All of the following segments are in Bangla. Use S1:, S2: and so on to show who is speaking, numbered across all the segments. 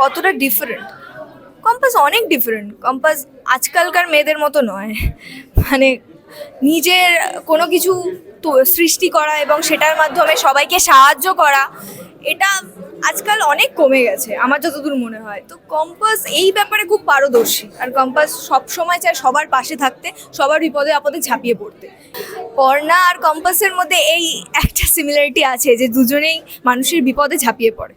S1: কতটা ডিফারেন্ট কম্পাস অনেক ডিফারেন্ট কম্পাস আজকালকার মেয়েদের মতো নয়। মানে নিজের কোনো কিছু সৃষ্টি করা এবং সেটার মাধ্যমে সবাইকে সাহায্য করা, এটা আজকাল অনেক কমে গেছে, আমার যতদূর মনে হয়। তো কম্পাস এই ব্যাপারে খুব পারদর্শী, আর কম্পাস সব সময় চায় সবার পাশে থাকতে, সবার বিপদে আপদে ঝাঁপিয়ে পড়তে। পর্ণা আর কম্পাসের মধ্যে এই একটা সিমিলারিটি আছে যে দুজনেই মানুষের বিপদে ঝাঁপিয়ে পড়ে।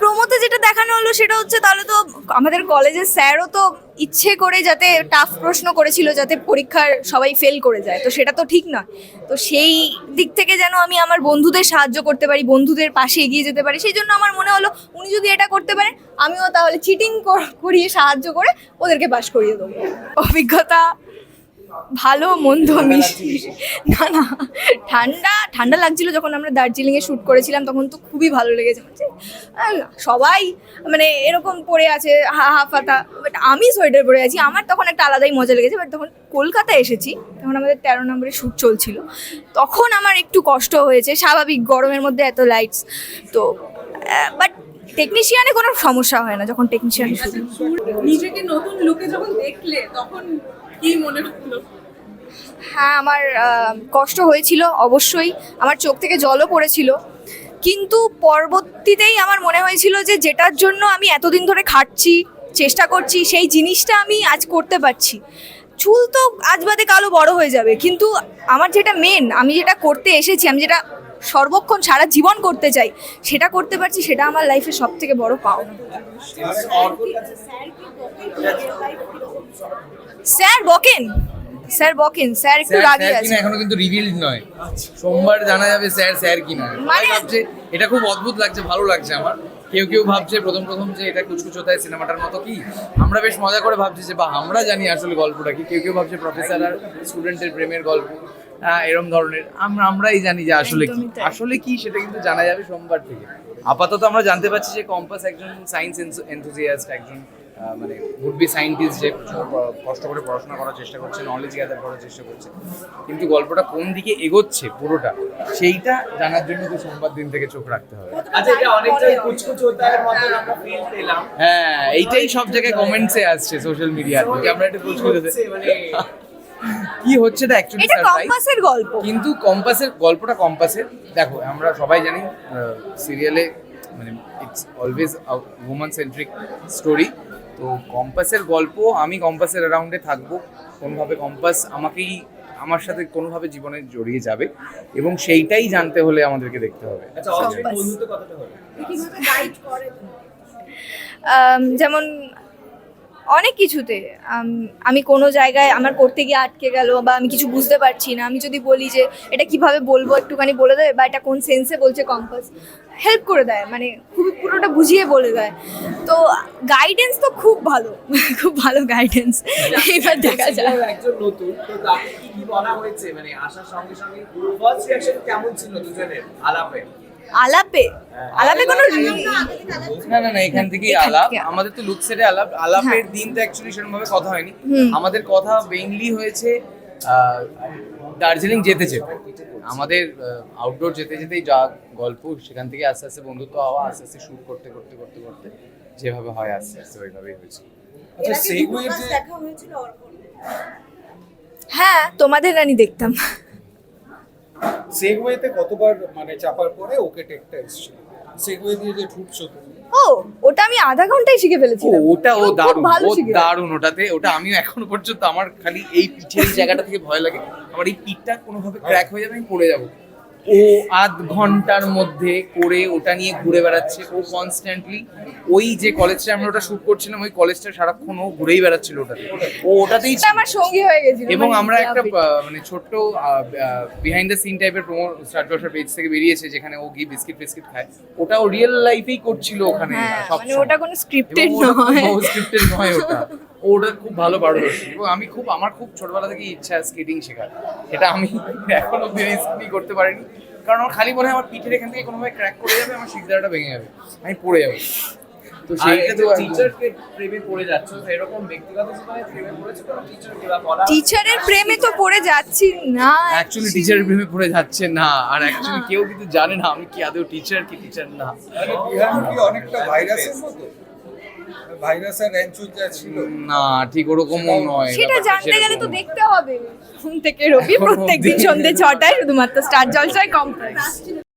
S1: প্রোমোতে যেটা দেখানো হলো সেটা হচ্ছে তাহলে তো আমাদের কলেজের স্যারও তো ইচ্ছে করে যাতে টাফ প্রশ্ন করেছিল যাতে পরীক্ষার সবাই ফেল করে যায়। তো সেটা তো ঠিক নয়। তো সেই দিক থেকে যেন আমি আমার বন্ধুদের সাহায্য করতে পারি, বন্ধুদের পাশে এগিয়ে যেতে পারি, সেই জন্য আমার মনে হলো উনি যদি এটা করতে পারেন, আমিও তাহলে চিটিং করিয়ে সাহায্য করে ওদেরকে পাশ করিয়ে দেবো। অভিজ্ঞতা ভালো মন্দ মিষ্টি। না না ঠান্ডা ঠান্ডা লাগছিল যখন আমরা দার্জিলিংয়ে শ্যুট করেছিলাম তখন তো খুবই ভালো লেগেছে। মানে, সবাই মানে এরকম পরে আছে হা হা ফাতা বাট আমি সোয়েটার পরে আছি আমার তখন একটা আলাদাই মজা লেগেছে। বাট তখন কলকাতায় এসেছি তখন আমাদের তেরো নম্বরে শ্যুট চলছিল। তখন আমার একটু কষ্ট হয়েছে স্বাভাবিক গরমের মধ্যে এত লাইটস তো বাট টেকনিশিয়ানে কোনো সমস্যা হয় না যখন টেকনিশিয়ান
S2: নিজেকে নতুন লুকে যখন দেখলে তখন কি মনে হলো?
S1: হ্যাঁ আমার কষ্ট হয়েছিল অবশ্যই। আমার চোখ থেকে জলও পড়েছিল। কিন্তু পরবর্তীতেই আমার মনে হয়েছিল যে যেটার জন্য আমি এতদিন ধরে খাটছি, চেষ্টা করছি, সেই জিনিসটা আমি আজ করতে পারছি। চুল তো আজ বাদে কালো বড় হয়ে যাবে। কিন্তু আমার যেটা মেন আমি যেটা করতে এসেছি, আমি যেটা সর্বক্ষণ সারা জীবন করতে চাই সেটা করতে পারছি সেটা আমার লাইফের সব থেকে বড় পাওনা। স্যার বকেন স্যার বকেন স্যার একটু রাগি আছে।
S3: এখনও কিন্তু রিভিলড নয়। সোমবার জানা যাবে স্যার স্যার কিনা। সবাই
S1: মানে-
S3: এটা খুব অদ্ভুত লাগছে ভালো লাগছে আমার। কেউ কেউ ভাবছে প্রথম প্রথম যে এটা কুচকুচোতায় সিনেমাটার মতো কি? আমরা বেশ মজা করে ভাবছি যে বা আমরা জানি আসলে গল্পটা কি। কেউ কেউ ভাবছে প্রফেসর আর স্টুডেন্টের প্রেমের গল্প। এরম ধরনের। আমরা আমরাই জানি যে আসলে কি। আসলে কি সেটা কিন্তু জানা যাবে সোমবার থেকে। আপাতত আমরা জানতে পারছি যে কম্পাস একজন সায়েন্স এনথুজিয়াস্ট একজন মানে উড বি সায়েন্টিস্ট যে কষ্ট করে পড়াশোনা করার চেষ্টা করছে নলেজ গ্যাদার করার চেষ্টা করছে। কিন্তু গল্পটা কোন দিকে এগোচ্ছে পুরোটা সেইটা জানার জন্য তো সোমবার দিন থেকে চোখ রাখতে হবে।
S4: আচ্ছা এটা অনেকটাই কুচকুচ হোতার মতো আমরা ফিল পেলাম।
S3: হ্যাঁ এইটাই সব জায়গায় কমেন্টসে আসছে সোশ্যাল মিডিয়াতে যে আমরা একটু কুচকুচে
S4: মানে
S3: কি হচ্ছে এটা অ্যাকচুয়ালি
S1: এটা কম্পাসের গল্প।
S3: কিন্তু কম্পাসের গল্পটা কম্পাসের দেখো আমরা সবাই জানি সিরিয়ালে মানে it's always women centric story তো কম্পাসের গল্প আমি কম্পাসের অ্যারাউন্ডে থাকব। কোনোভাবে কম্পাস আমাকেই আমার সাথে কোনোভাবে জীবনে জড়িয়ে যাবে। এবং সেইটাই জানতে হলে আমাদেরকে দেখতে হবে।
S4: আচ্ছা
S1: যেমন অনেক কিছুতে। আমি কোনো জায়গায় আমার করতে গিয়ে আটকে গেল বা আমি কিছু বুঝতে পারছি না। আমি যদি বলি যে এটা কীভাবে বলব একটুখানি বলে দেয় বা এটা কোন সেন্সে বলছে কম্পাস হেল্প করে দেয়। মানে খুবই পুরোটা বুঝিয়ে বলে দেয়। তো গাইডেন্স তো খুব ভালো। খুব ভালো গাইডেন্স এবার দেখা যায়
S4: একজন নতুন, তো তাকে কি বলা হয়েছে? মানে আসার সঙ্গে সঙ্গে কেমন ছিল দুজনের? আলাপে
S1: আলাপে? আলাপে কোনো
S3: না না না এখান থেকেই আলাপ। আমাদের তো লুকসেটে আলাপ। আলাপের দিন তো অ্যাকচুয়ালি সেরকম ভাবে কথা হয়নি। আমাদের কথা মেইনলি হয়েছে আহ, দার্জিলিং যেতে যেতে। আমাদের আউটডোর যেতে যেতেই যা গল্প সেখান থেকে আস্তে আস্তে বন্ধুত্ব হওয়া আস্তে আস্তে শুট করতে করতে করতে করতে যেভাবে হয় আস্তে আস্তে ওইভাবেই হয়েছে।
S4: আচ্ছা সেগুয়ের যে
S1: হ্যাঁ তোমাদের রানী দেখতাম।
S5: সেগওয়েতে কতবার মানে চাপার পরে ওকে টেকটা এসেছিল? সেগওয়ে দিয়ে যে ঢুকছো তুমি
S1: ও ওটা আমি আধা ঘন্টায় শিখে
S3: ও,
S1: ফেলেছিলাম
S3: ওটা ও দারুণ ও দারুণ ওটাতে ওটা আমিও এখনও পর্যন্ত আমার খালি এই পিঠের জায়গাটা থেকে ভয় লাগে। আমার এই পিঠটা কোনোভাবে ক্র্যাক হয়ে যাবে আমি পড়ে যাব। ও আধ ঘণ্টার মধ্যে করে ওটা নিয়ে ঘুরে বেড়াচ্ছে। ও কনস্ট্যান্টলি ওই যে কলেজটা আমরা ওটা শুট করছিলাম ওই কলেজটা সারাক্ষণ ও ঘুরেই বেড়াচ্ছিল ওটাতে। ও ওটাতেই।
S1: আমার সঙ্গী হয়ে গেছিল
S3: এবং
S1: মানে
S3: আমরা একটা মানে ছোট্ট বিহাইন্ড দ্য সিন টাইপের প্রোমো স্টার জলসার পেজ থেকে বেরিয়েছে যেখানে ও গিয়ে বিস্কিট ফিস্কিট খায়। ওটা ও রিয়েল লাইফেই করছিল ওখানে
S1: হ্যাঁ
S3: সব
S1: মানে ওটা কোনো স্ক্রিপ্টেড নয়।
S3: স্ক্রিপ্টেড নয় ওটা। ওটা খুব ভালো পারদর্শী এবং আমি খুব আমার খুব ছোটবেলা থেকে ইচ্ছা স্কেটিং শেখার। এটা আমি এখন অব্দি রিস্ক করতে পারিনি। কারণ আমার খালি মনে হয় আমার পিঠের এখান থেকে কোনোভাবে ক্র্যাক করে যাবে আমার শিকদারাটা ভেঙে যাবে। আমি পড়ে যাব। তো
S4: টিচারকে প্রেমে পড়ে যাচ্ছ এরকম ব্যক্তিগত জীবনে প্রেমে পড়েছে কোনো বলা
S1: টিচারের প্রেমে তো পড়ে যাচ্ছি না
S3: অ্যাকচুয়ালি টিচারের প্রেমে পড়ে যাচ্ছে না। আর অ্যাকচুয়ালি কেউ কিন্তু জানে না আমি কি আদৌ টিচার কি টিচার না।
S5: মানে বিহার কি অনেকটা ভাইরাসের মতো? ভাইরাস আর ছিল।
S3: না ঠিক ওরকমও নয়।
S1: সেটা জানতে গেলে তো দেখতে হবে। ঘুম থেকে রবি প্রত্যেকদিন সন্ধ্যে ছটায় শুধুমাত্র স্টার জলসায় কম্পাস
S2: কাস্টিং